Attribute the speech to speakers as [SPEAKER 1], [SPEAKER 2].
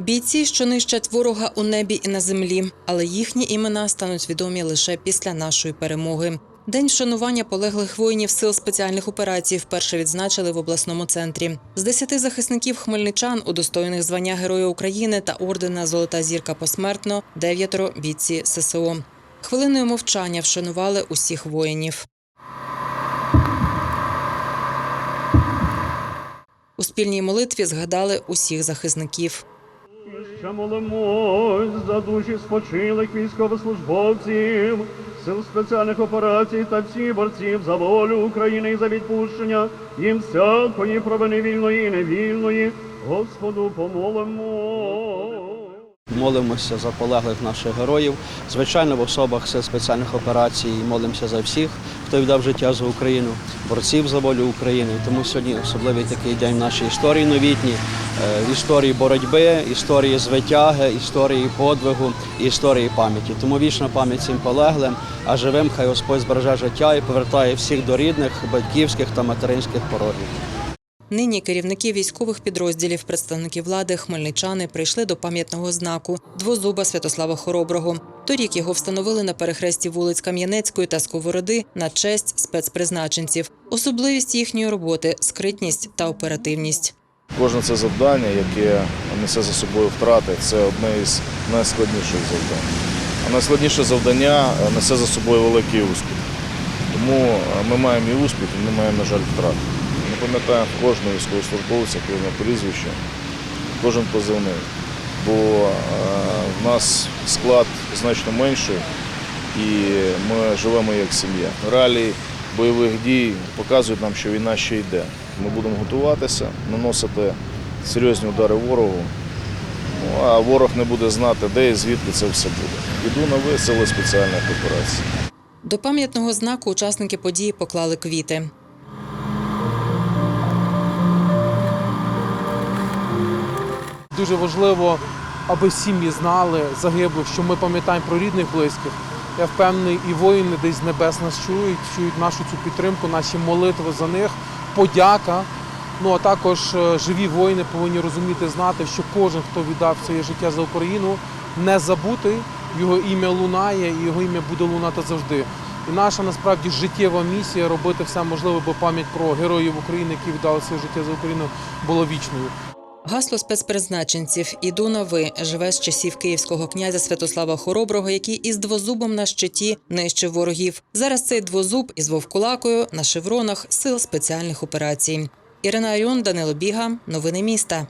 [SPEAKER 1] Бійці, що нищать ворога у небі і на землі, але їхні імена стануть відомі лише після нашої перемоги. День вшанування полеглих воїнів сил спеціальних операцій вперше відзначили в обласному центрі. З десяти захисників хмельничан, удостоєних звання Героя України та ордена Золота зірка посмертно, дев'ятеро бійці ССО. Хвилиною мовчання вшанували усіх воїнів. У спільній молитві згадали усіх захисників.
[SPEAKER 2] Ще молимось за душі спочилих військовослужбовців, сил спеціальних операцій та всіх борців за волю України і за відпущення їм всякої провини вільної і невільної. Господу помолимо.
[SPEAKER 3] Молимося за полеглих наших героїв, звичайно, в особах сил спеціальних операцій. Молимося за всіх, хто віддав життя за Україну, борців за волю України. Тому сьогодні особливий такий день в нашій історії новітній, е, історії боротьби, історії звитяги, історії подвигу і історії пам'яті. Тому вічна пам'ять цим полеглим, а живим хай Господь збереже життя і повертає всіх до рідних, батьківських та материнських порогів.
[SPEAKER 1] Нині керівники військових підрозділів, представники влади, хмельничани прийшли до пам'ятного знаку двозуба Святослава Хороброго. Торік його встановили на перехресті вулиць Кам'янецької та Сковороди на честь спецпризначенців. Особливість їхньої роботи скритність та оперативність.
[SPEAKER 4] Кожне це завдання, яке несе за собою втрати, це одне із найскладніших завдань. А найскладніше завдання несе за собою великий успіх. Тому е, ми маємо і успіх, і ми маємо, на жаль, втрати. Ми пам'ятаємо кожного військовослужбовця, кожне прізвище, кожен позивний. Бо е, в нас склад значно менший, і ми живемо як сім'я. Реалії бойових дій показують нам, що війна ще йде. Ми будемо готуватися, наносити серйозні удари ворогу. Ну, а ворог не буде знати, де і звідки це все буде. Іду на ви сили спеціальних операцій.
[SPEAKER 1] До пам'ятного знаку учасники події поклали квіти.
[SPEAKER 5] Дуже важливо, аби сім'ї знали загиблих, що ми пам'ятаємо про рідних близьких. Я впевнений, і воїни десь з небес нас чують, чують нашу цю підтримку, наші молитви за них, подяка. Ну а також е, живі воїни повинні розуміти, знати, що кожен, хто віддав своє життя за Україну, не забутий, його ім'я лунає і його ім'я буде лунати завжди. І наша насправді життєва місія робити все можливе, бо пам'ять про героїв України, які віддали своє життя за Україну, була вічною.
[SPEAKER 1] Гасло спецпризначенців «Іду на ви» живе з часів київського князя Святослава Хороброго, який із двозубом на щиті нищив ворогів. Зараз цей двозуб із вовкулакою на шевронах сил спеціальних операцій. Ірина Аріон, Данило Біга. Новини міста.